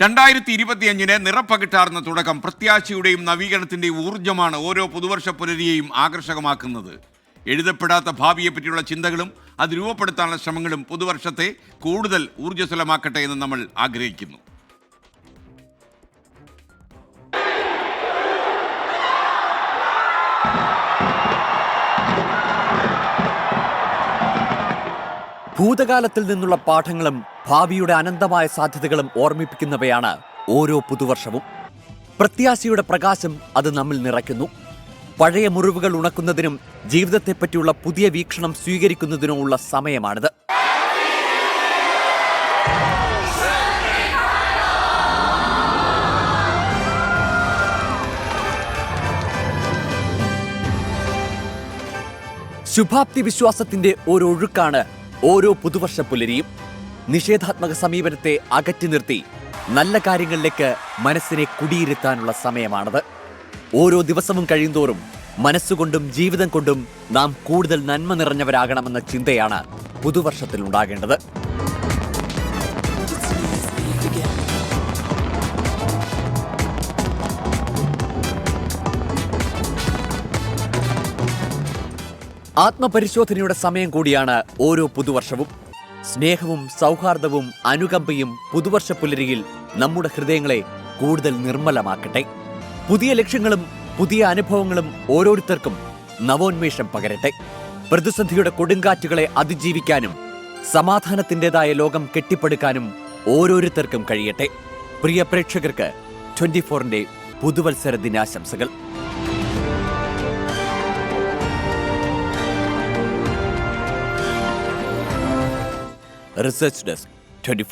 രണ്ടായിരത്തി ഇരുപത്തിയഞ്ചിന് നിറപ്പകിട്ടാർന്ന തുടക്കം പ്രത്യാശയുടെയും നവീകരണത്തിന്റെയും ഊർജമാണ് ഓരോ പുതുവർഷ പുലരിയെയും ആകർഷകമാക്കുന്നത്. എഴുതപ്പെടാത്ത ഭാവിയെപ്പറ്റിയുള്ള ചിന്തകളും അത് രൂപപ്പെടുത്താനുള്ള ശ്രമങ്ങളും പുതുവർഷത്തെ കൂടുതൽ ഊർജസ്വലമാക്കട്ടെ എന്ന് നമ്മൾ ആഗ്രഹിക്കുന്നു. ഭൂതകാലത്തിൽ നിന്നുള്ള പാഠങ്ങളും ഭാവിയുടെ അനന്തമായ സാധ്യതകളും ഓർമ്മിപ്പിക്കുന്നവയാണ് ഓരോ പുതുവർഷവും. പ്രത്യാശയുടെ പ്രകാശം അത് നമ്മിൽ നിറയ്ക്കുന്നു. പഴയ മുറിവുകൾ ഉണക്കുന്നതിനും ജീവിതത്തെപ്പറ്റിയുള്ള പുതിയ വീക്ഷണം സ്വീകരിക്കുന്നതിനുമുള്ള സമയമാണിത്. ശുഭാപ്തി വിശ്വാസത്തിന്റെ ഒരു ഒഴുക്കാണ് ഓരോ പുതുവർഷ പുലരിയും നിഷേധാത്മക സമീപനത്തെ അകറ്റി നിർത്തി നല്ല കാര്യങ്ങളിലേക്ക് മനസ്സിനെ കുടിയിരുത്താനുള്ള സമയമാണത്. ഓരോ ദിവസവും കഴിയുന്തോറും മനസ്സുകൊണ്ടും ജീവിതം കൊണ്ടും നാം കൂടുതൽ നന്മ നിറഞ്ഞവരാകണമെന്ന ചിന്തയാണ് പുതുവർഷത്തിൽ ഉണ്ടാകേണ്ടത് ആത്മപരിശോധനയുടെ സമയം കൂടിയാണ് ഓരോ പുതുവർഷവും. സ്നേഹവും സൗഹാർദ്ദവും അനുകമ്പയും പുതുവർഷ പുലരിയിൽ നമ്മുടെ ഹൃദയങ്ങളെ കൂടുതൽ നിർമ്മലമാക്കട്ടെ. പുതിയ ലക്ഷ്യങ്ങളും പുതിയ അനുഭവങ്ങളും ഓരോരുത്തർക്കും നവോന്മേഷം പകരട്ടെ. പ്രതിസന്ധിയുടെ കൊടുങ്കാറ്റുകളെ അതിജീവിക്കാനും സമാധാനത്തിന്റെതായ ലോകം കെട്ടിപ്പടുക്കാനും ഓരോരുത്തർക്കും കഴിയട്ടെ. പ്രിയ പ്രേക്ഷകർക്ക് ട്വന്റി ഫോറിന്റെ പുതുവത്സര ദിനാശംസകൾ. Research desk twenty